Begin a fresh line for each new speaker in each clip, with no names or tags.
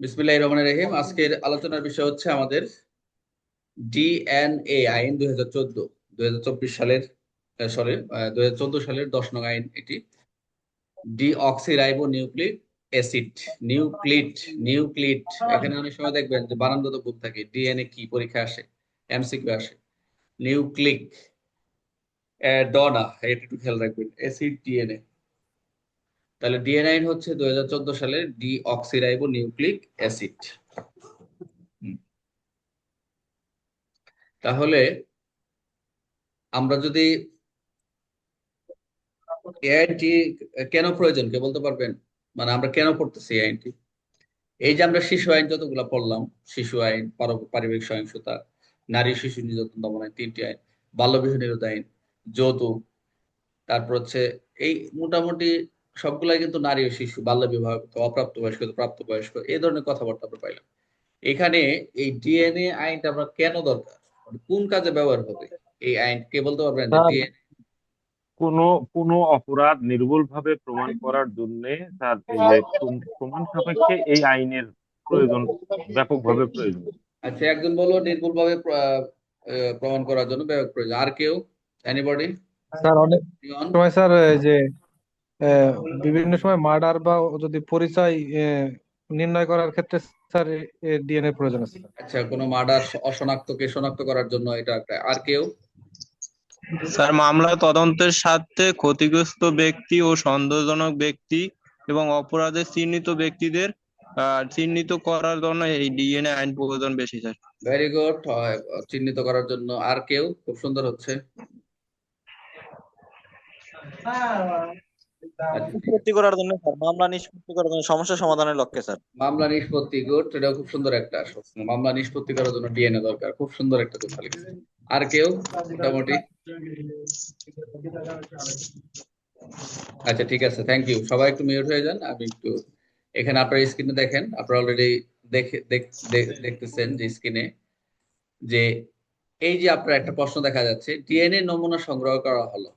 বিসমিল্লাহির রহমানির রহিম। আজকের আলোচনার বিষয় হচ্ছে আমাদের ডিএনএ আইন দুই হাজার চোদ্দ, দুই হাজার চব্বিশ সালের সরি দুই হাজার চোদ্দ সালের দশ নং আইন এটি। ডিঅক্সিরাইবো নিউক্লিক অ্যাসিড, নিউক্লিট নিউক্লিট। এখানে অনেক সময় দেখবেন যে বারান্দা তো ভুল থাকে ডিএনএ কি পরীক্ষা আসে, এমসিকিউ আসে। নিউক্লিক ডনা, এটা একটু খেয়াল রাখবেন, অ্যাসিড ডিএনএ। তাহলে ডিএনআইন হচ্ছে দুই হাজার চোদ্দ সালের ডি অক্সিরাইবো নিউক্লিক অ্যাসিড। তাহলে আমরা যদি এই আইনটি কেন প্রয়োজন, কে বলতে পারবেন? মানে আমরা কেন পড়তেছি এই আইনটি এই যে আমরা শিশু আইন যতগুলো পড়লাম, শিশু আইন পারিবারিক সহিংসতা, নারী শিশু নির্যাতন দমন আইন তিনটি আইন বাল্য বিবাহ নিরোধ আইন, যৌতুক, তারপর হচ্ছে এই মোটামুটি সবগুলাই কিন্তু নারী ও শিশু বাল্য বিবাহ অপ্রাপ্ত বয়স্ক প্রাপ্তবয়স্ক এই ধরনের কথাবার্তা আমরা পাইলাম। এখানে এই ডিএনএ আইনটা আমরা কেন দরকার? মানে কোন কাজে ব্যবহার হবে? এই আইন কে বলতে পারবেন? ডিএনএ
কোন কোন অপরাধ নির্ভুলভাবে প্রমাণ করার জন্য তার প্রমাণ সাপেক্ষে এই আইনের প্রয়োজন ব্যাপকভাবে প্রয়োজন।
আচ্ছা একজন বলো নির্ভুলভাবে প্রমাণ করার জন্য ব্যাপক প্রয়োজন। আর কেউ? এনিবডি
স্যার অনেক সময় স্যার যে বিভিন্ন সময় মার্ডার বা যদি পরিচয় নির্ণয় করার ক্ষেত্রে স্যার ডিএনএ প্রয়োজন আছে।
আচ্ছা কোনো মার্ডার অশনাক্তকে শনাক্ত করার জন্য এটা আর কেউ?
স্যার মামলা তদন্তের সাথে ক্ষতিগ্রস্ত ব্যক্তি ও সন্দেহজনক ব্যক্তি এবং অপরাধে চিহ্নিত ব্যক্তিদের চিহ্নিত করার জন্য এই ডিএনএ আইন প্রয়োজন বেশি স্যার।
ভেরি গুড চিহ্নিত করার জন্য। আর কেউ? খুব সুন্দর হচ্ছে।
নিষ্পত্তি করার জন্য স্যার মামলা নিষ্পত্তি করার জন্য সমস্যা সমাধানের লক্ষ্যে স্যার।
মামলা নিষ্পত্তি গুড এটা খুব সুন্দর একটা মামলা নিষ্পত্তি করার জন্য ডিএনএ দরকার খুব সুন্দর একটা কথা লিখেছে আর কেউ? মোটামুটি। আচ্ছা ঠিক আছে থ্যাংক ইউ সবাই একটু মিউট হয়ে যান আমি একটু এখানে আপনার স্ক্রিনে দেখেন। আপনারা অলরেডি দেখে দেখতেছেন যে স্ক্রিনে যে এই যে আপনার একটা প্রশ্ন দেখা যাচ্ছে ডিএনএ নমুনা সংগ্রহ করা হলো।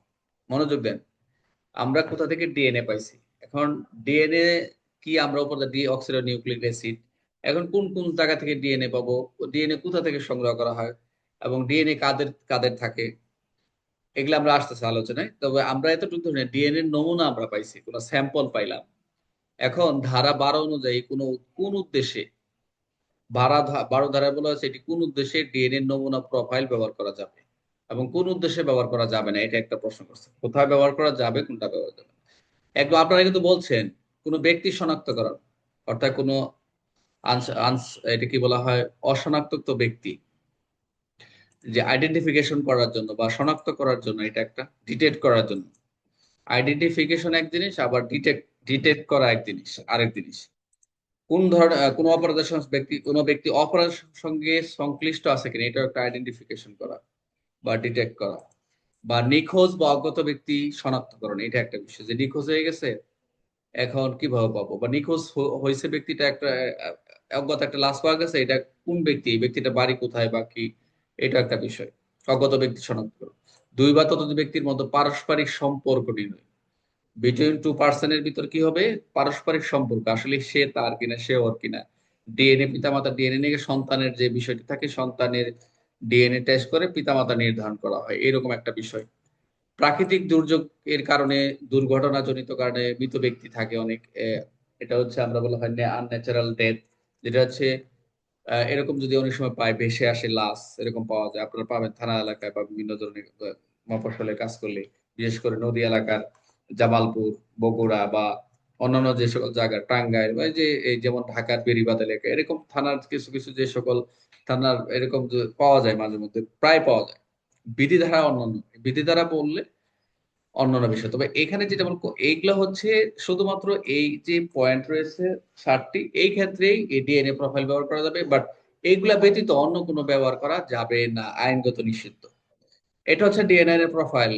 মনোযোগ দেন। আমরা কোথা থেকে ডিএনএ পাইছি? এখন ডিএনএ কি আমরা উপর ডি অক্সিডো নিউক্লিক অ্যাসিড এখন কোন কোন জায়গা থেকে ডিএনএ পাবো? ডিএনএ কোথা থেকে সংগ্রহ করা হয়? এবং ডিএনএ কাদের কাদের থাকে? এগুলো আমরা আসতেছি আলোচনায়। তবে আমরা এতটুকু ধরে ডিএনএ নমুনা আমরা পাইছি, কোনো স্যাম্পল পাইলাম। এখন ধারা বারো অনুযায়ী কোনো, কোন উদ্দেশ্যে? বারো বারো ধারায় বলা হয়েছে এটি কোন উদ্দেশ্যে ডিএনএ নমুনা প্রোফাইল ব্যবহার করা যাবে? এবং কোন উদ্দেশ্যে ব্যবহার করা যাবে না, এটা একটা প্রশ্ন করছে। কোথায় ব্যবহার করা যাবে, কোনটা ব্যবহার যাবে একদম আপনারা কিন্তু বলছেন, কোনো ব্যক্তি শনাক্তকরণ অর্থাৎ কোনো এটা কি বলা হয় অশনাক্ত ব্যক্তি, যে আইডেন্টিফিকেশন করার জন্য বা শনাক্ত করার জন্য, এটা একটা ডিটেক্ট করার জন্য। আইডেন্টিফিকেশন এক জিনিস, আবার ডিটেক্ট ডিটেক্ট করা এক জিনিস, আরেক জিনিস। কোন ধরনের কোন অপরাধের ব্যক্তি, কোন ব্যক্তি অপরাধের সঙ্গে সংশ্লিষ্ট আছে কিনা এটা একটা আইডেন্টিফিকেশন করা। বা ডিটেক্ট করা বা নিখোঁজ বা অজ্ঞাত ব্যক্তি শনাক্তকরণ, এটা একটা বিষয়। যে নিখোঁজ হয়ে গেছে, এখন কীভাবে পাবো? বা নিখোঁজ হয়েছে ব্যক্তিটা একটা অজ্ঞাত একটা লাশ পাওয়া গেছে, এটা কোন ব্যক্তি? এই ব্যক্তিটা বাড়ি কোথায় বা কি? এটা একটা বিষয়। অজ্ঞাত ব্যক্তি শনাক্তকরণ। দুই বা ততোধিক ব্যক্তির মধ্যে পারস্পরিক সম্পর্ক নির্ণয়। বিটুইন টু পার্সনের ভিতর কি হবে? পারস্পরিক সম্পর্ক। আসলে সে তার কিনা সে ওর কিনা। ডিএনএ পিতামাতা ডিএনএ সন্তানের যে বিষয়টি থাকে, সন্তানের ডিএনএ টেস্ট করে পিতামাতা নির্ধারণ করা হয়। এরকম একটা বিষয়। প্রাকৃতিক দুর্যোগ এর কারণে দুর্ঘটনা জনিত কারণে মৃত ব্যক্তি থাকে অনেক। এটা হচ্ছে আমরা বলা হয় আনন্যাচারাল ডেথ যেটা হচ্ছে এরকম যদি অনেক সময় পায়, ভেসে আসে লাশ, এরকম পাওয়া যায়। আপনারা পাবেন থানা এলাকায় বা বিভিন্ন ধরনের মফসলে কাজ করলে। বিশেষ করে নদী এলাকার, জামালপুর, বগুড়া বা অন্যান্য যে সকল জায়গা, টাঙ্গাইল বা যে, এই যেমন ঢাকার বেরিবাদ এলাকা, এরকম থানার কিছু কিছু যে সকল থানার এরকম পাওয়া যায় মাঝে মধ্যে, প্রায় পাওয়া যায়। বিধিধারা অন্যান্য, বিধিধারা বললে অন্যান্য বিষয়। তবে এখানে যেটা বলব, এইগুলো হচ্ছে শুধুমাত্র এই যে পয়েন্ট রয়েছে ষাটটি এই ক্ষেত্রেই ডিএনএ প্রোফাইল ব্যবহার করা যাবে বাট এইগুলা ব্যতীত অন্য কোনো ব্যবহার করা যাবে না, আইনগত নিষিদ্ধ। এটা হচ্ছে ডিএনএ প্রোফাইল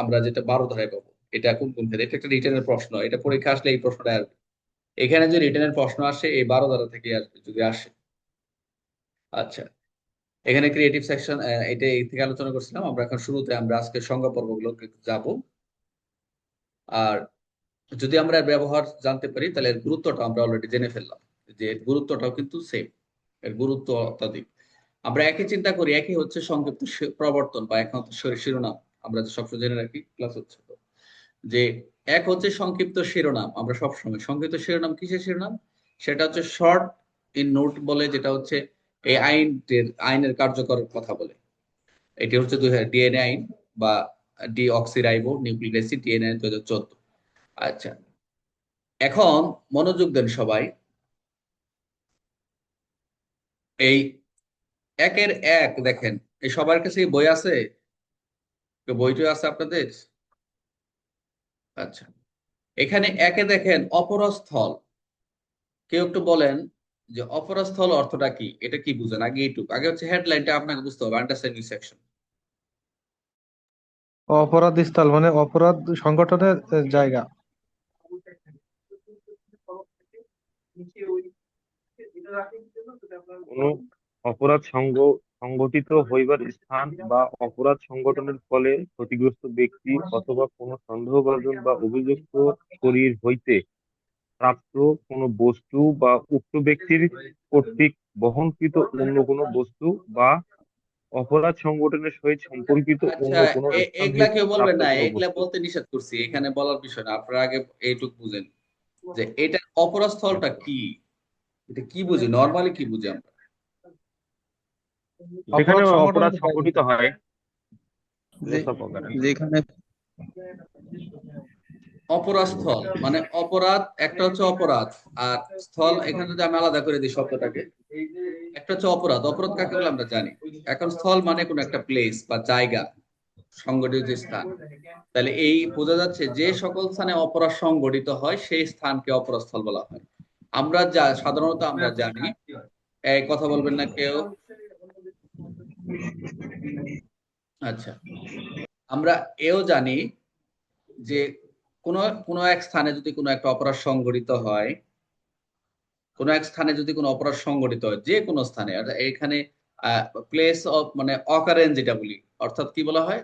আমরা যেটা বারো ধারায় পাবো। এটা কোন কোন ক্ষেত্রে? এটা একটা রিটার্নের প্রশ্ন, এটা পরীক্ষা আসলে এই প্রশ্নটা আসবে। এখানে যে রিটার্নের প্রশ্ন আসে, এই বারো ধারা থেকে আসবে যদি আসে। আচ্ছা এখানে ক্রিয়েটিভ সেকশন এটা এই থেকে আলোচনা করছিলাম। আমরা এখন শুরুতে, আমরা আজকে সংজ্ঞা পর্বগুলো যাব। আর যদি আমরা ব্যবহার জানতে পারি, তাহলে এর গুরুত্বটা আমরা অলরেডি জেনে ফেললাম, যে এর গুরুত্বটাও কিন্তু সেম এর গুরুত্ব অত্যাধিক। আমরা একই চিন্তা করি, একই হচ্ছে সংক্ষিপ্ত প্রবর্তন বা এক হচ্ছে শি- শিরোনাম, আমরা সবসময় জেনে রাখি ক্লাস হচ্ছে। যে এক হচ্ছে সংক্ষিপ্ত শিরোনাম, আমরা সবসময় সংক্ষিপ্ত শিরোনাম কিসের শিরোনাম? সেটা হচ্ছে শর্ট ইন নোট বলে, যেটা হচ্ছে এই আইনের আইনের কার্যকর কথা বলে। এটি হচ্ছে দুই হাজার ডিএনএ আইন বা ডি অক্সিরাইবো নিউক্লিক ডিএনএ আইন হাজার চোদ্দ। আচ্ছা। এখন মনোযোগ দেন সবাই। এই একের এক দেখেন, এই সবার কাছে বই আছে? বইটি আছে আপনাদের? আচ্ছা। এখানে একে দেখেন অপরস্থল। কেউ একটু বলেন যে অপরস্থল অর্থটা কি? এটা কি বুঝেন? আগে এইটুকু। আগে হচ্ছে হেডলাইনটা আপনাকে বুঝতে হবে আন্ডারস্ট্যান্ডিং সেকশন।
অপরাধ স্থল মানে অপরাধ সংগঠনের জায়গা।
অপরাধ সংঘ সংগঠিত হইবার স্থান বা অপরাধ সংগঠনের ফলে ক্ষতিগ্রস্ত ব্যক্তি অথবা কোনো সন্দেহভাজন বা অভিযুক্ত শরীর হইতে প্রাপ্ত কোনো বস্তু বা উক্ত ব্যক্তির কর্তৃক বহনকৃত অন্য কোনো বস্তু বা অপরাধ সংগঠনের সহিত সম্পর্কিত অন্য
আচ্ছা
কোনো
এগুলা কেউ বলবেন না এগুলা বলতে নিষেধ করছি এখানে বলার বিষয় না আপনারা আগে এইটুকু বুঝেন যে এটা অপরাধস্থলটা কি? এটা কি বুঝি? নর্মালি কি বুঝি আমরা?
যেখানে
অপরাধ
অপরাধ
সংগঠনের
হয়।
যেখানে
অপরাধস্থল মানে অপরাধ একটা হচ্ছে অপরাধ আর স্থল এখানে যদি আমি আলাদা করে দিই শব্দটাকে একটা হচ্ছে অপরাধ। অপরাধ কাকে বলে আমরা জানি? এখন স্থল মানে কোনো একটা প্লেস বা জায়গা সংগঠিত যে স্থান। তাহলে এই বোঝা যাচ্ছে যে সকল স্থানে অপরাধ সংগঠিত হয় সেই স্থানকে অপরাধ স্থল বলা হয়। আমরা যা সাধারণত আমরা জানি এই কথা বলবেন না কেউ আচ্ছা। আমরা এও জানি যে কোন কোন এক স্থানে যদি কোনো একটা অপরাধ সংগঠিত হয়, কোন এক স্থানে যদি কোনো অপরাধ সংগঠিত হয়, যে কোনো স্থানে এখানে প্লেস অফ মানে অকারেন্স যেটা বলি, অর্থাৎ কি বলা হয়?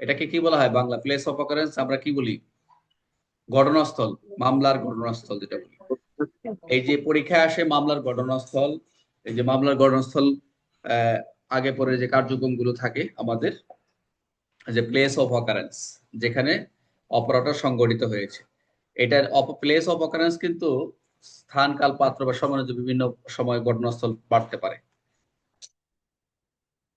এটাকে কি বলা হয় বাংলা? প্লেস অফ অকারেন্স আমরা কি বলি? ঘটনাস্থল, মামলার ঘটনাস্থল যেটা বলি। এই যে পরীক্ষায় আসে মামলার ঘটনাস্থল, এই যে মামলার ঘটনাস্থল আগে পরে যে কার্যক্রমগুলো থাকে আমাদের, যে প্লেস অফ অকারেন্স যেখানে অপরাধটা সংগঠিত হয়েছে। এটার প্লেস অফ অকারেন্স কিন্তু স্থান, কাল, পাত্র বা সময় বিভিন্ন সময় ঘটনাস্থল বাড়তে পারে।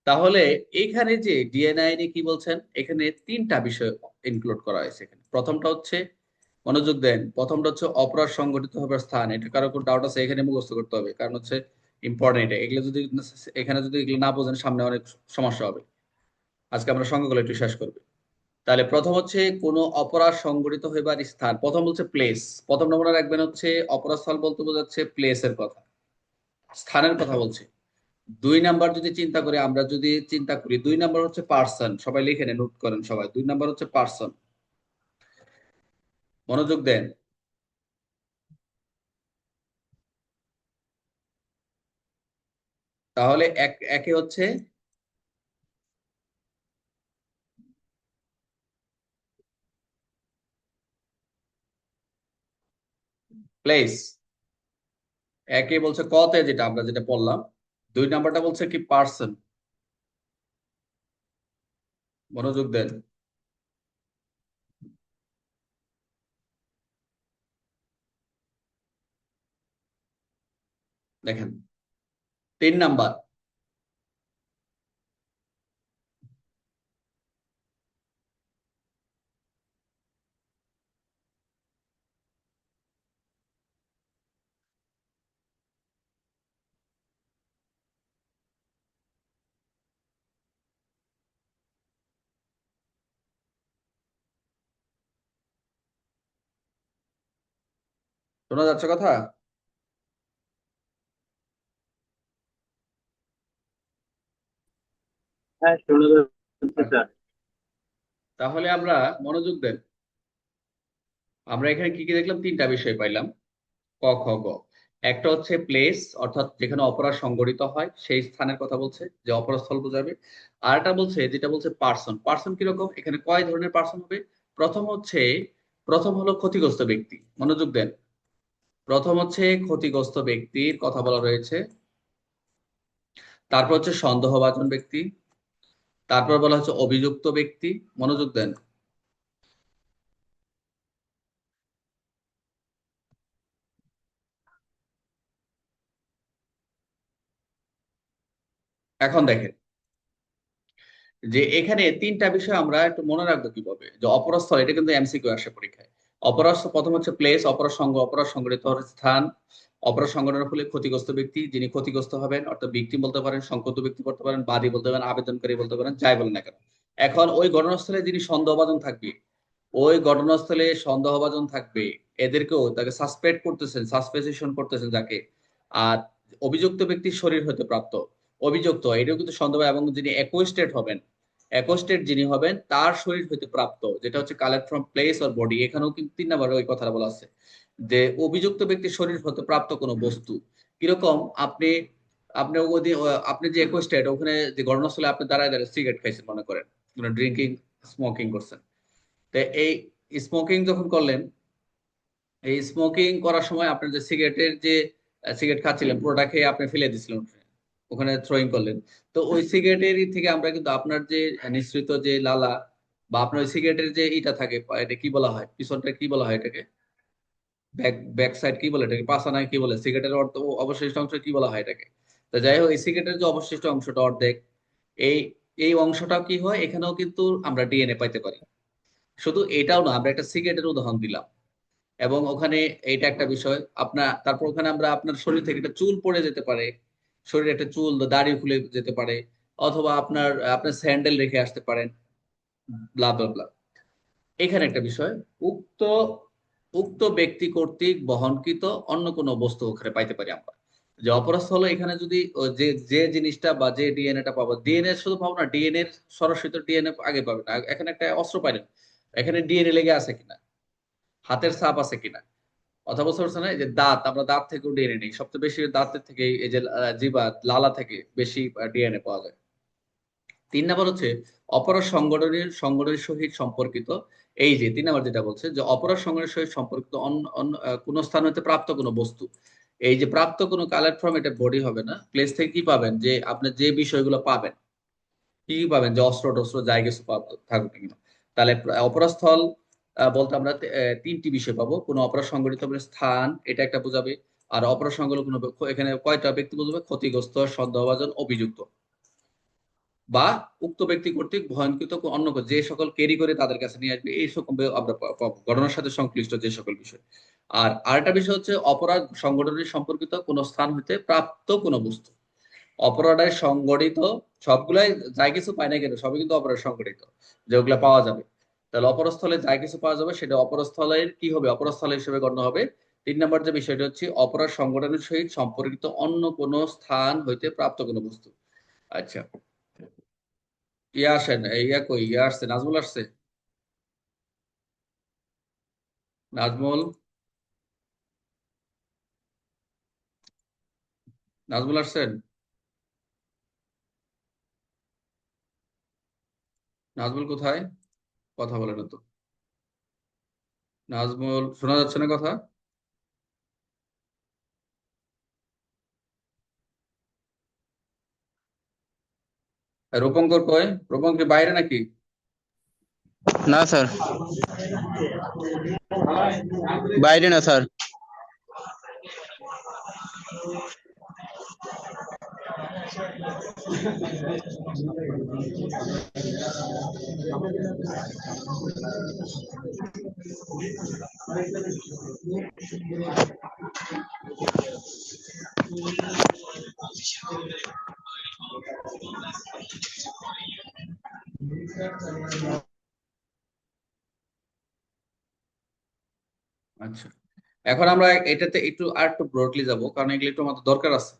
তাহলে এখানে যে ডিএনআই নিয়ে কি বলছেন, এখানে তিনটা বিষয় ইনক্লুড করা হয়েছে এখানে। প্রথমটা হচ্ছে, মনোযোগ দেন, প্রথমটা হচ্ছে অপরাধ সংগঠিত হবার স্থান। এটা কারও কোনো ডাউট আছে, এখানে মুখস্থ করতে হবে। কারণ হচ্ছে ইম্পর্টেন্ট এটা। এগুলো যদি এখানে যদি এগুলো না বোঝেন, সামনে অনেক সমস্যা হবে। আজকে আমরা সংখ্যাগুলো একটু শেষ করব। তাহলে প্রথম হচ্ছে কোনো অপরাধ সংগঠিত হইবার স্থান। প্রথম হচ্ছে প্লেস প্রথম নম্বর রাখবেন হচ্ছে অপরাধ স্থল বলতে বোঝাচ্ছে প্লেসের কথা। স্থানের কথা বলছে। দুই নাম্বার যদি চিন্তা করি, আমরা যদি চিন্তা করি, দুই নাম্বার হচ্ছে পার্সন সবাই লিখে নেন নোট করেন সবাই। দুই নাম্বার হচ্ছে পার্সন মনোযোগ দেন। তাহলে এক, একে হচ্ছে প্লেস একে বলছে কতে যেটা আমরা যেটা পড়লাম। দুই নাম্বারটা বলছে কি পার্সন মনোযোগ দেন। দেখেন। তিন নাম্বার শোনা যাচ্ছে কথা? তাহলে আমরা মনোযোগ দেন। আমরা এখানে কি কি দেখলাম? তিনটা বিষয় পাইলাম। ক, খ, গ। একটা হচ্ছে প্লেস অর্থাৎ যেখানে অপরাধ সংগঠিত হয়, সেই স্থানের কথা বলছে, যে অপরাধ স্থল বোঝাবে। আর একটা বলছে, যেটা বলছে পার্সন পার্সন কীরকম? এখানে কয় ধরনের পার্সন হবে? প্রথম হচ্ছে, প্রথম হলো ক্ষতিগ্রস্ত ব্যক্তি। মনোযোগ দেন। প্রথম হচ্ছে ক্ষতিগ্রস্ত ব্যক্তির কথা বলা রয়েছে। তারপর হচ্ছে সন্দেহভাজন ব্যক্তি। তারপর বলা হচ্ছে অভিযুক্ত ব্যক্তি। মনোযোগ দেন। এখন দেখেন যে এখানে তিনটা বিষয় আমরা একটু মনে রাখব কীভাবে? যে অপরাধস্থল, এটা কিন্তু এমসিকিউ আসে পরীক্ষায়। অপরাধ প্রথম হচ্ছে প্লেস অপরাধ সঙ্গ অপরাধ সংগঠিত স্থান। অপরাধ সংগঠনের ফলে ক্ষতিগ্রস্ত ব্যক্তি, যিনি ক্ষতিগ্রস্ত হবেন, অর্থাৎ ভিকটিম বলতে পারেন সংকট ব্যক্তি বলতে পারেন, বাদী বলতে পারেন, আবেদনকারী বলতে পারেন, যাই বলেন না কেন। এখন ওই ঘটনাস্থলে যিনি সন্দেহভাজন থাকবে, ওই ঘটনাস্থলে সন্দেহভাজন থাকবে, এদেরকেও তাকে সাসপেক্ট করতেছেন সাসপেসিশন করতেছেন যাকে। আর অভিযুক্ত ব্যক্তির শরীর হতে প্রাপ্ত। অভিযুক্ত, এটাও কিন্তু সন্দেহ, এবং যিনি অ্যাকোস্টেড হবেন অ্যাকোস্টেড যিনি হবেন, তার শরীর হইতে প্রাপ্ত, যেটা হচ্ছে collect from place or body এখানেও কিন্তু তিন নাম্বার ওই কথাটা বলা আছে। যে অভিযুক্ত ব্যক্তির শরীর হতে প্রাপ্ত কোনো বস্তু। কীরকম আপনি আপনি আপনি যে অ্যাকোস্টেড ওখানে যে ঘটনাস্থলে আপনি দাঁড়ায় দাঁড়ায় সিগারেট খাইছেন মনে করেন ড্রিঙ্কিং স্মোকিং করছেন। তো এই স্মোকিং যখন করলেন এই স্মোকিং করার সময় আপনার যে সিগারেটের যে সিগারেট খাচ্ছিলেন পুরোটা খেয়ে আপনি ফেলে দিছিলেন ওখানে থ্রোয়িং করলেন। তো ওই সিগারেটের থেকে আমরা কিন্তু আপনার যে নিঃসৃত যে লালা বা আপনার ওই সিগারেটের যে ইটা থাকে এটা কি বলা হয়? পিছনটা কি বলা হয় এটাকে? ব্যাক ব্যাক সাইড কি বলে এটাকে? পাশানায় কি বলে? সিগারেটের অর্ধ অবশিষ্ট অংশ কি বলা হয় এটাকে? তো যাই হোক, এই সিগারেটের যে অবশিষ্ট অংশটা অর্ধেক, এই এই অংশটাও কি হয়? এখানেও কিন্তু আমরা ডিএনএ পাইতে পারি। শুধু এটাও না, আমরা একটা সিগারেটের উদাহরণ দিলাম। এবং ওখানে এইটা একটা বিষয় আপনার তারপর ওখানে আমরা আপনার শরীর থেকে একটা চুল পড়ে যেতে পারে। শরীরে একটা চুল দাড়ি খুলে যেতে পারে। অথবা আপনার আপনার স্যান্ডেল রেখে আসতে পারেন। Blah blah. এখানে একটা বিষয়, উক্ত উক্ত ব্যক্তি কর্তৃক বহনকৃত অন্য কোনো বস্তু ওখানে পাইতে পারি আমরা। যে অপরাধ হলো এখানে যদি যে যে জিনিসটা বা যে ডিএনএটা পাবো ডিএনএ শুধু পাবো না ডিএনএ সরাসরি তো ডিএনএ আগে পাবে না। এখানে একটা অস্ত্র পাইলেন, এখানে ডিএনএ লেগে আছে কিনা? হাতের ছাপ আছে কিনা? অথবা হচ্ছে না যে দাঁত, আমরা দাঁত থেকেও ডিএনএ নেই। সবচেয়ে বেশি দাঁতের থেকে এই যে জিবা, লালা থেকে বেশি ডিএনএ পাওয়া যায়। তিন নাম্বার হচ্ছে, অপরাধ সংগঠনের সংগঠনের সহিত সম্পর্কিত এই যে তিন নাম্বার যেটা বলছে যে অপরাধ সংগঠনের সহিত সম্পর্কিত অন্য কোন স্থান হতে প্রাপ্ত কোনো বস্তু। এই যে প্রাপ্ত কোনো কালেক্ট ফর্ম এটা বডি হবে না। প্লেস থেকে কি পাবেন? যে আপনি যে বিষয়গুলো পাবেন, কি কি পাবেন? যে অস্ত্র টস্ত্র কিছু থাকুক কিনা। তাহলে অপরাধ স্থল বলতে আমরা তিনটি বিষয় পাবো। কোনো অপরাধ সংগঠিত স্থান, এটা একটা বোঝাবে। আর অপরাধ সংগঠন কোনো এখানে কয়টা ব্যক্তি বোঝাবে? ক্ষতিগ্রস্ত, সন্দেহভাজন, অভিযুক্ত। বা উক্ত ব্যক্তি কর্তৃক ভয়ঙ্কৃত অন্য যে সকল ক্যারি করে তাদের কাছে নিয়ে আসবে, এই সকল আমরা ঘটনার সাথে সংশ্লিষ্ট যে সকল বিষয়। আর আরেকটা বিষয় হচ্ছে অপরাধ সংগঠনের সম্পর্কিত কোন স্থান হইতে প্রাপ্ত কোনো বস্তু। অপরাধের সংগঠিত সবগুলাই যাই কিছু পায় না কেন, সবই কিন্তু অপরাধ সংগঠিত যেগুলা পাওয়া যাবে। তাহলে অপরস্থলে যা কিছু পাওয়া যাবে, সেটা অপরস্থলের কি হবে? অপরস্থল হিসেবে গণ্য হবে। তিন নম্বর যে বিষয়টা হচ্ছে অপরাধ সংগঠনের সহিত সম্পর্কিত অন্য কোন স্থান হইতে প্রাপ্ত কোনো বস্তু। আচ্ছা। ইয়া আসেন ইয়া কই? ইয়া আসছে, নাজমুল আসছে? নাজমুল? নাজমুল আসছেন? নাজমুল কোথায়? কথা বলে না তো। নাজমুল, শোনা যাচ্ছে না কথা? রূপঙ্কর কয় রূপঙ্কর বাইরে নাকি?
না স্যার। বাইরে না স্যার।
আচ্ছা। এখন আমরা এটাতে একটু আর একটু ব্রডলি যাব, কারণ এগুলো একটু আমাদের দরকার আছে।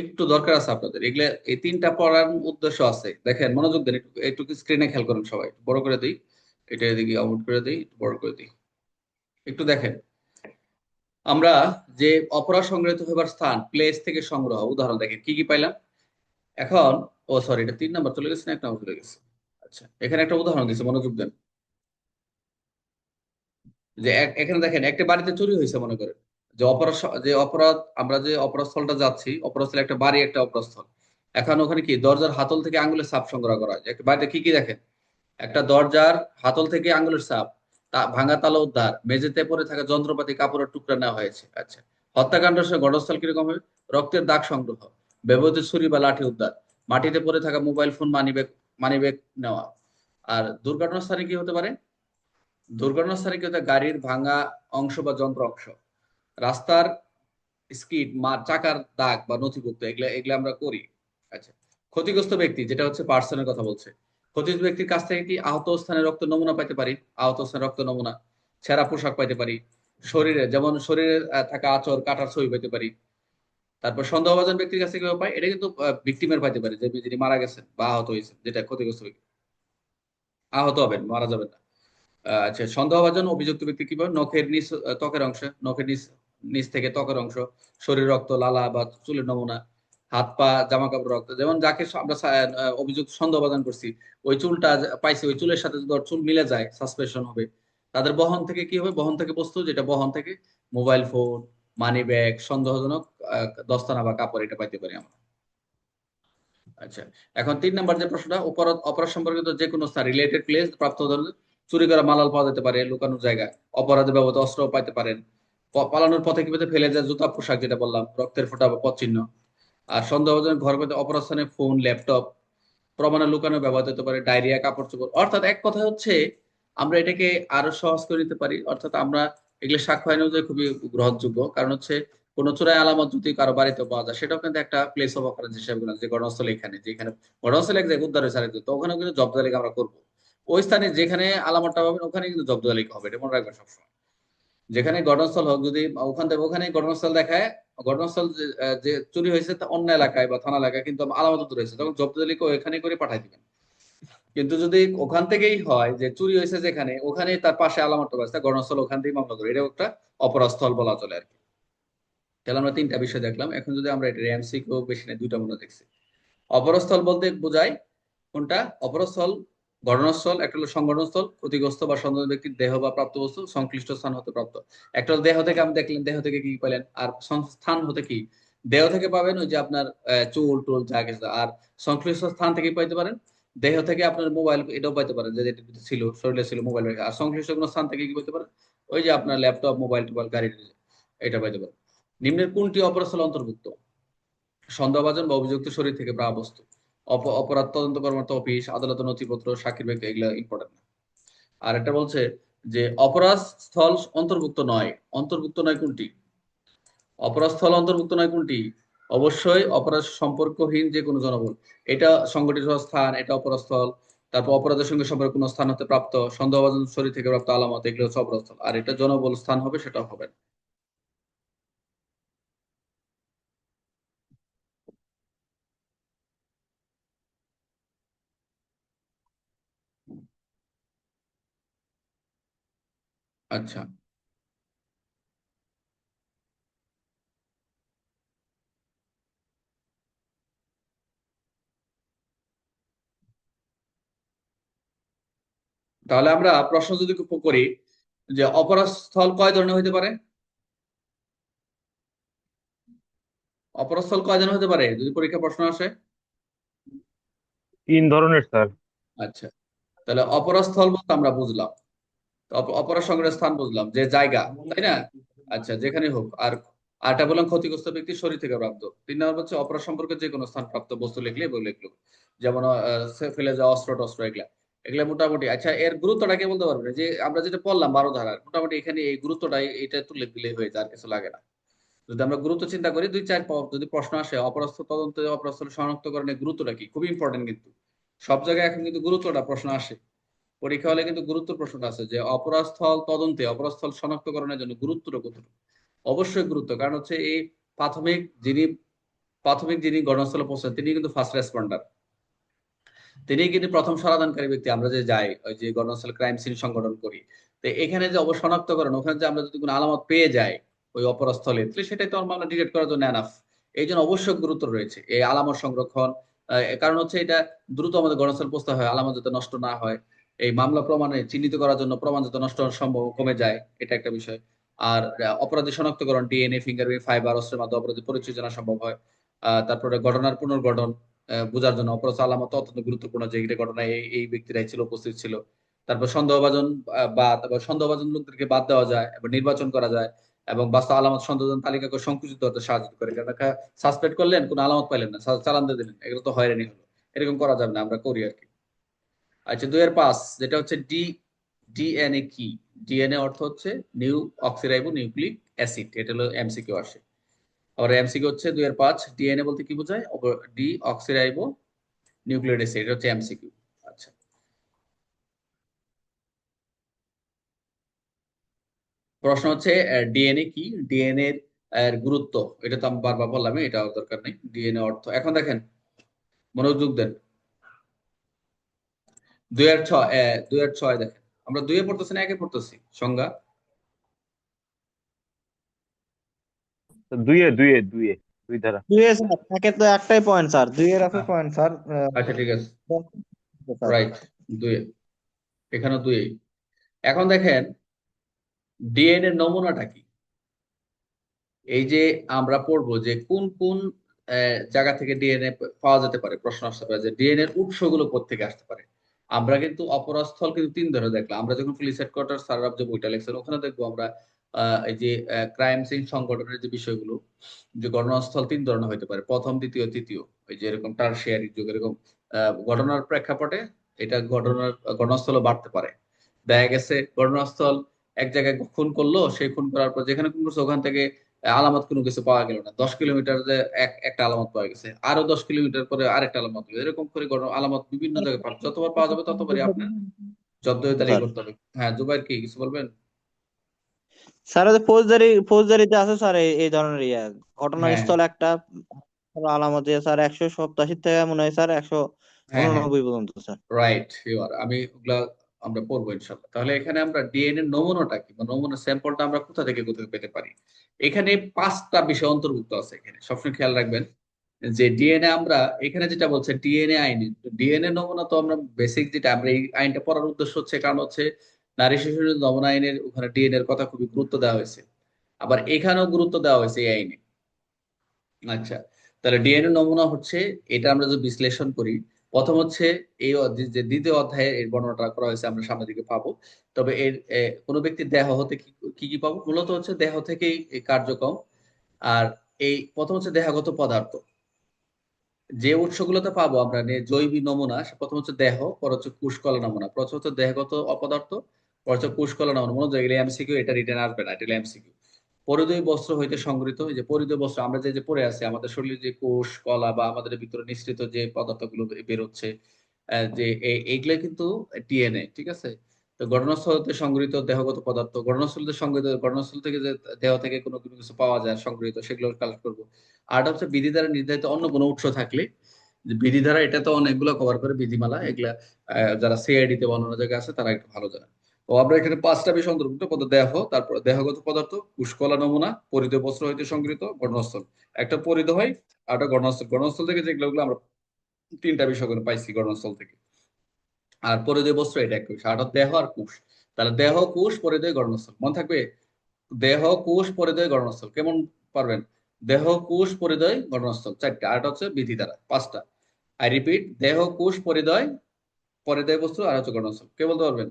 একটু দরকার আছে আপনাদের। এগুলো, এই তিনটা পড়ার উদ্দেশ্য আছে। দেখেন, মনোযোগ দেন একটু একটু স্ক্রিনে খেয়াল করেন সবাই। বড় করে দিই। এটা এদিকে আউট করে দিই বড় করে দিই। একটু দেখেন। আমরা যে অপরাধ সংগৃহীত হবার স্থান প্লেস থেকে সংগ্রহ, উদাহরণ দেখেন, কি কি পাইলাম? এখন, ও সরি এটা তিন নাম্বার চলে গেছে না এক নাম্বার চলে গেছে? আচ্ছা এখানে একটা উদাহরণ দিচ্ছে মনোযোগ দেন। যে এখানে দেখেন, একটা বাড়িতে চুরি হয়েছে মনে করেন। যে অপরাধ যে অপরাধ, আমরা যে অপরাধস্থলটা যাচ্ছি অপরাধ স্থলে একটা বাড়ি, একটা অপরাধস্থল এখন ওখানে কি দরজার হাতল থেকে আঙ্গুলের সাপ সংগ্রহ করা হয়? বাড়িতে কি কি দেখেন? একটা দরজার হাতল থেকে আঙ্গুলের সাপ ভাঙা তালা উদ্ধার, মেঝেতে পড়ে থাকা যন্ত্রপাতি, কাপড়ের টুকরা নেওয়া হয়েছে। আচ্ছা হত্যাকাণ্ডের সময় ঘটনাস্থল কীরকম হবে? রক্তের দাগ সংগ্রহ, ব্যবহৃত ছুরি বা লাঠি উদ্ধার, মাটিতে পড়ে থাকা মোবাইল ফোন মানিব্যাগ মানিব্যাগ নেওয়া। আর দুর্ঘটনাস্থানে কি হতে পারে? দুর্ঘটনাস্থানে কি হতে গাড়ির ভাঙা অংশ বা যন্ত্র অংশ রাস্তার স্কিড, মা, চাকার দাগ বা নথিভুক্ত, এগুলা এগুলা আমরা করি। আচ্ছা ক্ষতিগ্রস্ত ব্যক্তি, যেটা হচ্ছে পার্সনের কথা বলছে। ক্ষতিগ্রস্ত ব্যক্তির কাছ থেকে কি আহত স্থানে রক্ত নমুনা পাইতে পারি? আহত স্থানে রক্ত নমুনা ছেঁড়া পোশাক পাইতে পারি, শরীরে, যেমন শরীরে থাকা আচর, কাটার ছবি পাইতে পারি। তারপর সন্দেহভাজন ব্যক্তির কাছে কীভাবে পাই, এটা কিন্তু ভিক্টিমের পাইতে পারে, যে যিনি মারা গেছেন বা আহত হয়েছেন, যেটা ক্ষতিগ্রস্ত ব্যক্তি। আহত হবেন, মারা যাবেন না। আচ্ছা সন্দেহভাজন অভিযুক্ত ব্যক্তি কীভাবে নখের নিচ ত্বকের অংশে, নখের নিচ নিচ থেকে ত্বকের অংশ শরীর রক্ত লালা বা চুলের নমুনা হাত পা জামা কাপড় রক্ত যেমন যাকে আমরা সা- আহ, অভিযুক্ত করছি ওই চুলটা পাইছি ওই চুলের সাথে চুল মিলে যায় সাসপেনশন হবে। তাদের বহন থেকে কি হবে? বহন থেকে বস্তু যেটা বহন থেকে মোবাইল ফোন মানি ব্যাগ সন্দেহজনক দস্তানা বা কাপড় এটা পাইতে পারি আমরা। আচ্ছা এখন তিন নম্বর যে প্রশ্নটা অপরাধ অপরাধ সম্পর্কিত যে কোনো স্থান রিলেটেড প্লেস প্রাপ্ত চুরি করা মালাল পাওয়া যেতে পারে লুকানোর জায়গা অপরাধে ব্যবহৃত অস্ত্র পাইতে পারেন। পালানোর পথে কীভাবে ফেলে যায় জুতা পোশাক যেটা বললাম রক্তের ফোঁটা বা পথ চিহ্ন। আর সন্দেহজনক ঘর পেতে অপরাধ স্থানে ফোন ল্যাপটপ প্রমাণে লুকানো ব্যবহৃত হতে পারে ডায়রিয়া কাপড় চোপড়। অর্থাৎ এক কথা হচ্ছে আমরা এটাকে আরও সহজ করে নিতে পারি। অর্থাৎ আমরা এগুলো সাক্ষ্য আইন অনুযায়ী খুবই গ্রহণযোগ্য। কারণ হচ্ছে কোন চোরাই আলামত যদি কারও বাড়িতে পাওয়া যায় সেটাও কিন্তু একটা প্লেস অফ অকারেন্স হিসেবে গণ্য, যে ঘটনাস্থল এখানে যেখানে ঘটনাস্থল এক জায়গায় উদ্ধার হয়েছে তো ওখানেও কিন্তু জব্দ তালিকা আমরা করব। ওই স্থানে যেখানে আলামতটা পাবেন ওখানে কিন্তু জব্দ তালিকা হবে এটা মনে রাখবেন সবসময়। যেখানে ঘটনাস্থল হোক, যদি ওখান থেকে ওখানে ঘটনাস্থল দেখায়, ঘটনাস্থল যে- চুরি হয়েছে তা অন্য এলাকায় বা থানা এলাকায় কিন্তু আলামত দূর হয়েছে। তখন জব্দ তালিকা এখানে করে পাঠাই দিবেন। কিন্তু যদি ওখান থেকেই হয় যে চুরি হয়েছে যেখানে ওখানে তার পাশে আলামত ব্যবস্থা ঘটনাস্থল ওখান থেকেই মামলা করে। এটা একটা অপরাধস্থল বলা চলে আর কি। তাহলে আমরা তিনটা বিষয় দেখলাম। এখন যদি আমরা এটা এমসিকিউ বেশি না দুইটা মনে দেখছি। অপরাধস্থল বলতে বোঝায় কোনটা? অপরাধস্থল ঘটনাস্থল, একটা হলো সংগঠনস্থল ক্ষতিগ্রস্ত বা সন্দেহ ব্যক্তির দেহ বা প্রাপ্ত বস্তু সংশ্লিষ্ট স্থান হতে প্রাপ্ত। একটা দেহ থেকে আপনি দেখলেন, দেহ থেকে কি পেলেন? আর স্থান হতে কি? দেহ থেকে পাবেন ওই যে আপনার চুল টুল যা কিছু। আর সংশ্লিষ্ট স্থান থেকে পাইতে পারেন। দেহ থেকে আপনার মোবাইল, এটাও পাইতে পারেন, যে ছিল, শরীরে ছিল মোবাইল আর সংশ্লিষ্ট কোনো স্থান থেকে কি পাইতে পারেন? ওই যে আপনার ল্যাপটপ, মোবাইল টোবাইল, গাড়ি এটা পাইতে পারেন। নিম্নের কোনটি অপরাধস্থল অন্তর্ভুক্ত? সন্দেহভাজন বা অভিযুক্ত শরীর থেকে প্রাপ্ত অপরাধ তদন্ত কর্মরত অফিস, আদালত, নথিপত্র, সাক্ষীর ব্যক্তি, এগুলো ইম্পর্টেন্ট না। আর একটা বলছে যে, অপরাধ স্থল অন্তর্ভুক্ত নয়। অন্তর্ভুক্ত নয় কোনটি? অপরাধ স্থল অন্তর্ভুক্ত নয় কোনটি? অবশ্যই অপরাধ সম্পর্কহীন যে কোনো জনবল। এটা সংগঠিত স্থান, এটা অপরাধ স্থল। তারপর অপরাধের সঙ্গে সম্পর্ক কোনো স্থান হতে প্রাপ্ত, সন্দেহভাজন শরীর থেকে প্রাপ্ত আলামত, এগুলো হচ্ছে অপরাধ স্থল। আর এটা জনবল স্থান হবে সেটা হবে না। আচ্ছা। তাহলে আমরা প্রশ্ন যদি করি যে অপরাধ স্থল কয় ধরনের হইতে পারে? অপরাধ স্থল কয় ধরনের হতে পারে? যদি পরীক্ষা প্রশ্ন আসে।
তিন ধরনের স্যার।
আচ্ছা। তাহলে অপরাধ স্থল বলতে আমরা বুঝলাম। অপরাধ সংগ্রহের স্থান বুঝলাম, যে জায়গা, তাই না? আচ্ছা যেখানে হোক, আর আরটা বললাম ক্ষতিগ্রস্ত ব্যক্তি শরীর থেকে প্রাপ্ত। তিন নম্বর হচ্ছে অপরাধ সম্পর্কে যে কোনো স্থান প্রাপ্ত বস্তু লিখলে বলে লিখলো যেমন ফেলে যাওয়া অস্ত্র টস্ত্র এগুলা। এগুলা মোটামুটি আচ্ছা এর গুরুত্বটা কে বলতে পারবে? যে আমরা যেটা পড়লাম বারো ধারার, মোটামুটি এখানে এই গুরুত্বটা এটা তুলে দিলে হয়ে যায়, আর কিছু লাগে না। যদি আমরা গুরুত্ব চিন্তা করি, দুই, চার যদি প্রশ্ন আসে অপরাস্থ তদন্ত অপরাধ শনাক্তকরণের গুরুত্বটা কি? খুবই ইম্পর্টেন্ট কিন্তু। সব জায়গায় এখন কিন্তু গুরুত্বটা প্রশ্ন আসে। পরীক্ষা হলে কিন্তু গুরুত্ব প্রশ্নটা আছে যে অপরাধ স্থল তদন্তে অপরাধ স্থল শনাক্তকরণের জন্য গুরুত্বটা কতটুকু? অবশ্যই গুরুত্ব, কারণ হচ্ছে এই প্রাথমিক যিনি প্রাথমিক যিনি ঘটনাস্থলে পৌঁছান, তিনি কিন্তু ফার্স্ট রেসপন্ডার তিনি কিন্তু প্রথম সমাধানকারী ব্যক্তি, আমরা যে যাই, ওই যে ঘটনাস্থল ক্রাইম সিন সংগঠন করি। তো এখানে যে অবশ্য শনাক্তকরণ, ওখানে যে আমরা যদি কোনো আলামত পেয়ে যাই ওই অপরাধস্থলে তাহলে সেটাই তো আমরা ডিটেক্ট করার জন্য এনাফ এই জন্য অবশ্যই গুরুত্ব রয়েছে। এই আলামত সংরক্ষণ কারণ হচ্ছে এটা দ্রুত আমাদের ঘটনাস্থল পৌঁছতে হয়, আলামত যাতে নষ্ট না হয়। এই মামলা প্রমাণে চিহ্নিত করার জন্য প্রমাণ যাতে নষ্ট হওয়ার সম্ভব কমে যায়, এটা একটা বিষয়। আর অপরাধী শনাক্তকরণ ডিএনএ ফিঙ্গারপ্রিন্ট ফাইবার অস্ত্রের মাধ্যমে অপরাধী পরিচয় জানা সম্ভব হয়। তারপরে ঘটনার পুনর্গঠন বোঝার জন্য অপরাধ আলামত অত্যন্ত গুরুত্বপূর্ণ যে এটা ঘটনায় এই এই ব্যক্তিরাই ছিল, উপস্থিত ছিল। তারপর সন্দেহভাজন বা তারপর সন্দেহভাজন লোকদেরকে বাদ দেওয়া যায়, এবং নির্বাচন করা যায়, এবং বাস্তব আলামত সন্দেহজন তালিকাকে সংকুচিত হতে সাহায্য করে। কারণ সাসপেক্ট করলেন, কোনো আলামত পাইলেন না চালান দিয়ে দিলেন এগুলো তো হয়রানি হলো। এরকম করা যাবে না, আমরা করি আর কি। আচ্ছা দুই এর পাঁচ, যেটা হচ্ছে ডি ডিএনএ কি? ডিএনএ অর্থ হচ্ছে নিউ অক্সিরাইবো নিউক্লিক অ্যাসিড, এটা হলো এমসিকিউ আসে। আবার এমসিকিউ হচ্ছে দুই এর পাঁচ ডিএনএ বলতে কি বোঝায়? ডি অক্সিরাইবো নিউক্লিক অ্যাসিড, এটা হচ্ছে এমসিকিউ আচ্ছা। প্রশ্ন হচ্ছে ডিএনএ কি? ডিএনএ এর গুরুত্ব, এটা তো আমি বারবার বললাম এটা দরকার নেই। ডিএনএ অর্থ, এখন দেখেন, মনোযোগ দেন। দুই আর ছয় দুই আর ছয় দেখেন। আমরা দুইয়ে পড়তেছি না একে পড়তেছি। সংজ্ঞা?
দুইয়ে দুইয়ে দুইয়ে দুই ধারা।
দুই এর স্যার একে তো একটাই পয়েন্ট স্যার দুই এর আছে পয়েন্ট স্যার
আচ্ছা ঠিক আছে। রাইট দুয়ে এখানে দুই এখন দেখেন ডিএনএ নমুনাটা কি? এই যে আমরা পড়ব যে কোন কোন আহ, জায়গা থেকে ডিএনএ পাওয়া যেতে পারে প্রশ্ন আসতে পারে যে ডিএনএ এর উৎসগুলো থেকে আসতে পারে। আমরা কিন্তু অপরাধস্থল কিন্তু তিন ধরনের দেখলাম। আমরা যখন পুলিশ হেডকোয়ার্টার সারাব যে বইটা লেখছেন, ওখানে দেখব আমরা এই যে ক্রাইম সিন সংগঠনের যে বিষয়গুলো, যে ঘটনাস্থল তিন ধরনের হতে পারে। প্রথম, দ্বিতীয়, তৃতীয় এই যে এরকম টারশিয়ারি যুগ, এরকম ঘটনার প্রেক্ষাপটে এটা ঘটনার, ঘটনাস্থলও বাড়তে পারে। দেখা গেছে ঘটনাস্থল এক জায়গায় খুন করল, সেই খুন করার পর যেখানে খুন করছে, ওখান থেকে আলামত কোনো কিছু পাওয়া গেল না। দশ কিলোমিটার যে একটা আলামত পাওয়া গেছে। আরও দশ কিলোমিটার পরে আরেকটা আলামত এরকম করে আলামত বিভিন্ন জায়গায় পাওয়া যতবার পাওয়া যাবে ততবারই আপনার জব্দ তালিকা করতে হবে। হ্যাঁ জুবাইর কি কিছু বলবেন?
স্যার ফৌজদারি ফৌজদারিতে আছে স্যার এই ধরনের ইয়া। ঘটনাস্থল একটা আলামত দিয়ে স্যার একশো সপ্তাশি থেকে মনে হয় স্যার একশো
হ্যাঁ হ্যাঁ।
উননব্বই পর্যন্ত স্যার।
রাইট ইউ আর আমি ওগুলা আমরা পড়ব ইনশাল্লাহ তাহলে এখানে আমরা ডিএনএ নমুনাটা কি? বা নমুনা স্যাম্পলটা আমরা কোথা থেকে কোথায় পেতে পারি? এখানে পাঁচটা বিষয় অন্তর্ভুক্ত আছে এখানে। সবসময় খেয়াল রাখবেন যে ডিএনএ আমরা এখানে যেটা বলছে ডিএনএ আইন। ডিএনএ নমুনা তো আমরা বেসিক যেটা, আমরা এই আইনটা পড়ার উদ্দেশ্য হচ্ছে কারণ হচ্ছে নারী শিশু নমুনা আইনের ওখানে ডিএনএ এর কথা খুবই গুরুত্ব দেওয়া হয়েছে। আবার এখানেও গুরুত্ব দেওয়া হয়েছে এই আইনে। আচ্ছা তাহলে ডিএনএ নমুনা হচ্ছে, এটা আমরা যদি বিশ্লেষণ করি প্রথম হচ্ছে এই যে দ্বিতীয় অধ্যায়ে এর বর্ণনাটা করা হয়েছে, আমরা সামনের দিকে পাবো। তবে এর কোনো ব্যক্তির দেহ হতে কি কি পাবো? মূলত হচ্ছে দেহ থেকেই কার্যক্রম। আর এই প্রথম হচ্ছে দেহগত পদার্থ। যে উৎসগুলোতে পাবো আমরা জৈবিক নমুনা প্রথম হচ্ছে দেহ, পর হচ্ছে কুশকলা নমুনা। প্রথম হচ্ছে দেহগত অপদার্থ, পর হচ্ছে কুশকলা নমুনা। মনে এমসিকিউ এটা রিটার্ন আসবে না, এটা এমসিকিউ পরিধেয় বস্ত্র হইতে সংগৃহীত। যে পরিধেয় বস্ত্র, আমরা যে যে পরে আছি, আমাদের শরীরে যে কোষ, কলা বা আমাদের ভিতরে নিঃসৃত যে পদার্থগুলো বেরোচ্ছে যে এইগুলো কিন্তু ডিএনএ, ঠিক আছে? তো সংগৃহীত দেহগত পদার্থ সংগৃহীত, ঘটনাস্থল থেকে যে দেহ থেকে কোনো কিছু পাওয়া যায় সংগৃহীত, সেগুলো কালেক্ট করব। আর হচ্ছে বিধি দ্বারা নির্ধারিত অন্য কোনো উৎস থাকলে, বিধি দ্বারা এটা তো অনেকগুলো কভার করে বিধিমালা, এগুলা যারা সিআইডি তে অন্য জায়গায় আছে, তারা একটু ভালো জানে। তো আমরা এখানে পাঁচটা বিষয় অন্তর্ভুক্ত পদ দেহ, তারপর দেহগত পদার্থ, পুষ্কলা নমুনা, পরিধেয় বস্ত্র হইতে সংগৃহীত ঘটনাস্থল একটা পরিধেয় হয়, আর একটা ঘটনাস্থল ঘটনাস্থল থেকে যেগুলো আমরা তিনটা বিষয় করে পাইছি ঘটনাস্থল থেকে। আর পরিধেয় বস্ত্র এটা এক বিষয়। আর দেহ আর কুশ তাহলে দেহ কুশ পরিধেয় ঘটনাস্থল মনে থাকবে? দেহ, কোষ, পরিধেয় ঘটনাস্থল কেমন পারবেন? দেহ, কোষ, পরিধেয় ঘটনাস্থল চারটা। আর হচ্ছে বিধি দ্বারা। পাঁচটা। আই রিপিট দেহ, কোষ, পরিধেয় পরিধেয় বস্তু আর হচ্ছে ঘটনাস্থল কে বলতে পারবেন?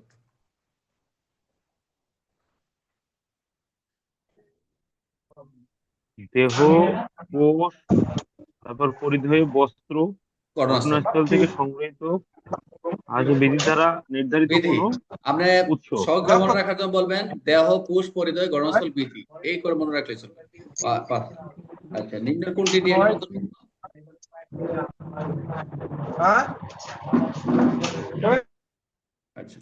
দেহ কোষ তারপর পরিধেয় বস্ত্র
ঘটনাস্থল
থেকে সংগৃহীত আজ বিধি দ্বারা নির্ধারিত
বিধি।
কোনো
আপনি
উৎস।
সহজে মনে রাখার জন্য বলবেন দেহ কোষ পরিধেয় ঘটনাস্থল বিধি এই করে মনে রাখলে চলবে। আচ্ছা নিম্নের কোনটি দিয়ে আচ্ছা।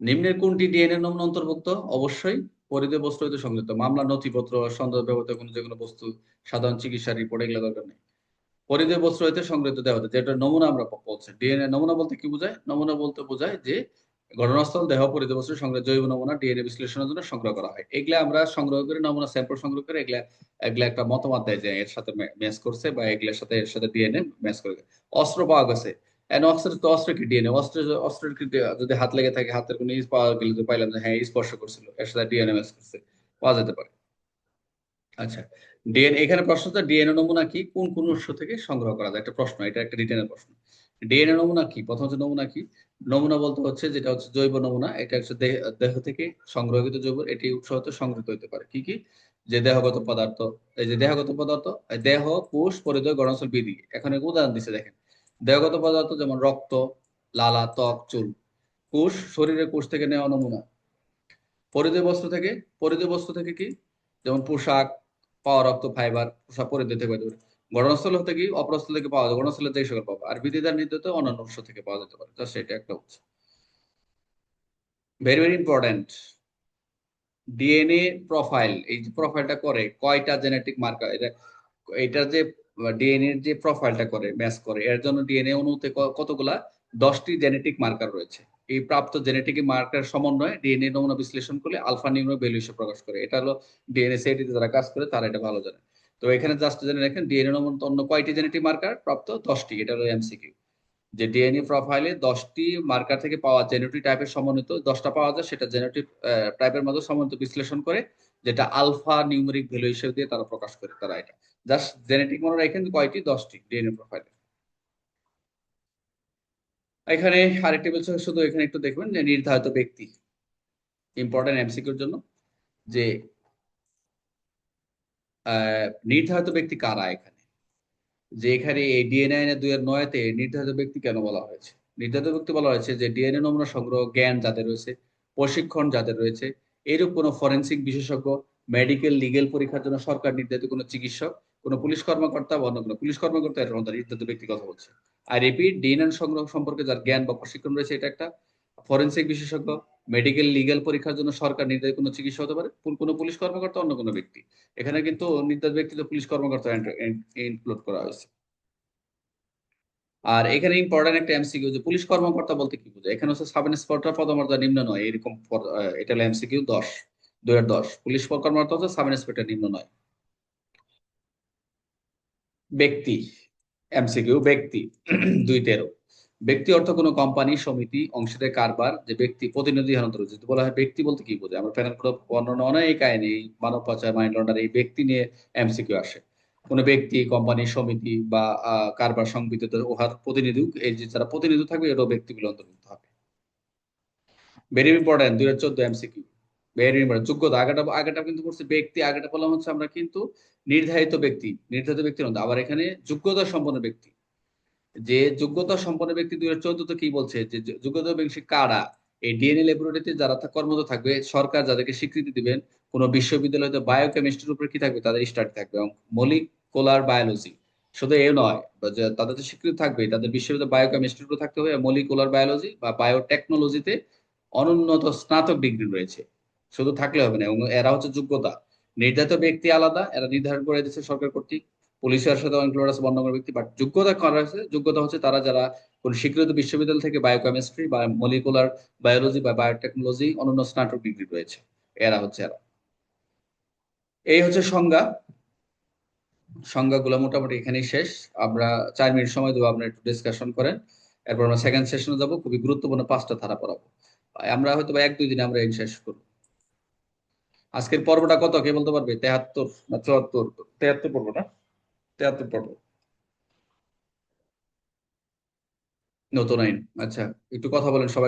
নিম্নের কোনটি ডিএনএ নমুনা অন্তর্ভুক্ত? অবশ্যই। পরিধেয় বস্তু হইতে সংযুক্ত। মামলা, নথিপত্র, সন্দেহ ব্যবহৃত কোনো যে কোনো বস্তু, সাধারণ চিকিৎসা রিপোর্ট এগুলো দরকার নেই। পরিধেয় বস্তু হইতে সংগৃহীত দেওয়া হতে যেটা নমুনা আমরা বলছি। ডিএনএ নমুনা বলতে কি বোঝায়? নমুনা বলতে বোঝায় যে ঘটনাস্থল, দেহ পরিধেয় বস্তু সংগ্রহ জৈব নমুনা ডিএনএ বিশ্লেষণের জন্য সংগ্রহ করা হয়। এগুলা আমরা সংগ্রহ করে, নমুনা স্যাম্পল সংগ্রহ করে। এগুলা এগুলা একটা মতামত দেয় যে এর সাথে ম্যাচ করছে বা এগুলার সাথে এর সাথে ডিএনএ ম্যাচ করে অস্ত্র পাওয়া গেছে। অস্ত্র তো ডিএনএ অস্ত্র অস্ত্রের যদি হাত লেগে থাকে, হাতের কোনো ইস পাওয়া গেলে তো পাইলাম হ্যাঁ স্পর্শ করছিল। এর সাথে ডিএনএ ম্যাচ করছে। পাওয়া যেতে পারে। আচ্ছা। ডিএনএ এখানে প্রশ্নটা ডিএনএ নমুনা কি? কোন কোন উৎস থেকে সংগ্রহ করা যায়? একটা প্রশ্ন, এটা একটা রিটেনের প্রশ্ন। ডিএনএ নমুনা কি? প্রথম নমুনা কি? নমুনা বলতে হচ্ছে যেটা হচ্ছে জৈব নমুনা। এটা হচ্ছে দেহ থেকে সংগ্রহিত জৈব, এটি উৎস হতে সংগৃহীত হতে পারে। কি কি? যে দেহগত পদার্থ। এই যে দেহগত পদার্থ দেহ, কোষ পরিধয় গণাঞ্চল বিধি। এখন উদাহরণ দিচ্ছে দেখেন। দেহগত পদার্থ যেমন রক্ত, লালা, ত্বক, চুল, কোষ শরীরের কোষ থেকে নেওয়া নমুনা। পরিধেয় বস্ত্র থেকে, পরিধেয় বস্ত্র থেকে কি? যেমন পোশাক, পাওয়া রক্ত, ফাইবার পোশাক পরিধেয় থেকে পাওয়া যাবে গণস্থল হতে কি? অপরস্থল থেকে পাওয়া যায়। গণস্থলের থেকে সকল পাবো আর বিধিদার নির্দেশ অন্যান্য উৎস থেকে পাওয়া যেতে পারে। জাস্ট এটা একটা উৎস। Very very important DNA profile এই যে প্রোফাইলটা করে, কয়টা জেনেটিক মার্কার এটা এটা যে ডিএনএ যে প্রোফাইলটা করে ম্যাচ করে, এর জন্য ডিএনএ অণুতে কতগুলা? দশটি জেনেটিক মার্কার রয়েছে। এই প্রাপ্ত জেনেটিক মার্কার সমন্বয়ে ডিএনএ নমুনা বিশ্লেষণ করলে আলফা নিউরো ভ্যালু হিসেবে প্রকাশ করে। এটা হলো ডিএনএ সেটিতে যারা কাজ করে, তারা এটা ভালো জানে। তো এখানে জাস্ট জেনে রাখেন ডিএনএ নমুনা, অন্য কয়টি জেনেটিক মার্কার প্রাপ্ত? দশটি। এটা হলো এমসিকিউ যে ডিএনএ প্রোফাইলে দশটি মার্কার থেকে পাওয়া জেনেটিক টাইপের সমন্বিত, দশটা পাওয়া যায়, সেটা জেনেটিক টাইপের মধ্যে সমন্বিত বিশ্লেষণ করে, যেটা আলফা নিউমেরিক ভ্যালু হিসেবে দিয়ে তারা প্রকাশ করে, তারা এটা। জাস্ট জেনেটিক মনে রাখেন কয়টি? দশটি ডিএনএ প্রোফাইলে এখানে আরেকটি বলছে শুধু এখানে একটু দেখবেন যে নির্ধারিত ব্যক্তি ইম্পর্টেন্ট এমসিকিউর জন্য যে নির্ধারিত ব্যক্তি কারা এখানে? যে এখানে এই ডিএনএ দুই এর নয়তে নির্ধারিত ব্যক্তি কেন বলা হয়েছে? নির্ধারিত ব্যক্তি বলা হয়েছে যে ডিএনএ নমুনা সংগ্রহ জ্ঞান যাদের রয়েছে, প্রশিক্ষণ যাদের রয়েছে, এরূপ কোনো ফরেন্সিক বিশেষজ্ঞ মেডিকেল লিগেল পরীক্ষার জন্য সরকার নির্ধারিত কোনো চিকিৎসক, কোনো পুলিশ কর্মকর্তা বা অন্য কোনো পুলিশ কর্মকর্তা এর মধ্যে নির্ধারিত ব্যক্তি কথা বলছে আর রিপিট ডিএনএ সংগ্রহ সম্পর্কে যার জ্ঞান বা প্রশিক্ষণ রয়েছে, এটা একটা ফরেনসিক বিশেষজ্ঞ মেডিকেল লিগেল পরীক্ষার জন্য সরকার নির্ধারিত কোনো চিকিৎসা হতে পারে কোনো পুলিশ কর্মকর্তা, অন্য কোনো ব্যক্তি। এখানে কিন্তু নির্ধারিত ব্যক্তি তো পুলিশ কর্মকর্তা ইনক্লুড করা হয়েছে। আর এখানে ইম্পর্টেন্ট একটা এমসিকিউ যে পুলিশ কর্মকর্তা বলতে কি বোঝায়? এখানে হচ্ছে সাব ইন্সপেক্টর পদমর্যাদা নিম্ন নয়, এরকম এটা হলো এমসিকিউ দশ। দুই হাজার দশ। পুলিশ কর্মকর্তা হচ্ছে সাব ইন্সপেক্টর নিম্ন নয়। ব্যক্তি, এমসিকিউ, ব্যক্তি, দুই তেরো। ব্যক্তি অর্থ কোনো কোম্পানি, সমিতি কারবার যে ব্যক্তি প্রতিনিধি যদি বলা হয় ব্যক্তি বলতে কি বোঝায়? আমরা প্যানেল করে বর্ণনা অনেক মানব পাচার, মাইন্ড লন্ডার এই ব্যক্তি নিয়ে এমসিকিউ আসে। কোনো ব্যক্তি, কোম্পানি, সমিতি বা কারবার সংবিধিত উহার প্রতিনিধি, এই যে যারা প্রতিনিধি থাকবে এটাও ব্যক্তিগুলো অন্তর্ভুক্ত হবে। ভেরি ইম্পর্টেন্ট দুই হাজার চোদ্দ এমসিকিউ। ভেরি ইম্পর্টেন্ট যোগ্যতা আগেটা আগেটা কিন্তু করছে ব্যক্তি, আগেটা বললাম হচ্ছে আমরা কিন্তু নির্ধারিত ব্যক্তি, নির্ধারিত ব্যক্তির মধ্যে। আবার এখানে যোগ্যতা সম্পন্ন ব্যক্তি। যে যোগ্যতা সম্পন্ন ব্যক্তি দুই হাজার চোদ্দতে কি বলছে? যে যোগ্যতা ব্যক্তি কারা? এই ডিএনএ ল্যাবরেটরিতে যারা কর্মরত থাকবে, সরকার যাদেরকে স্বীকৃতি দিবেন, কোনো বিশ্ববিদ্যালয়তে বায়োকেমিস্ট্রির উপরে কি থাকবে? তাদের স্টাডি থাকবে। এবং মলিকুলার বায়োলজি শুধু এ নয় তাদের তো স্বীকৃতি থাকবে, তাদের বিশ্ববিদ্যালয় বায়োকেমিস্ট্রির উপরে থাকতে হবে। মলিকুলার বায়োলজি বা বায়োটেকনোলজিতে অনুন্নত স্নাতক ডিগ্রি রয়েছে। শুধু থাকলে হবে না, এবং এরা হচ্ছে যোগ্যতা। নির্ধারিত ব্যক্তি আলাদা, এরা নির্ধারণ করে দিচ্ছে সরকার কর্তৃক। পুলিশের সাথে ইনক্লুড আছে বর্ণগর ব্যক্তি বাট যোগ্যতা করা হয়েছে যোগ্যতা হচ্ছে তারা যারা কোন স্বীকৃত বিশ্ববিদ্যালয় থেকে বায়োকেমিস্ট্রি বা মলিকুলার বায়োলজি বা বায়োটেকনোলজি অন্যান্য স্নাতক ডিগ্রি রয়েছে এরা হচ্ছে এরা। এই হচ্ছে সংজ্ঞা। সংজ্ঞাগুলো মোটামুটি এখানেই শেষ। আমরা চার মিনিট সময় দেবো আপনারা একটু ডিসকাশন করেন। এরপর আমরা সেকেন্ড সেশনে যাব। খুবই গুরুত্বপূর্ণ পাঁচটা ধারা পড়াবো। আমরা হয়তো বা এক দুই দিনে আমরা এই শেষ করব। আজকের পর্বটা কত? কে বলতে পারবে? তেহাত্তর না চুয়াত্তর? তেহাত্তর পর্ব না? তেহাত্তর পর্ব। নতুন আইন আচ্ছা একটু কথা বলেন সবাই।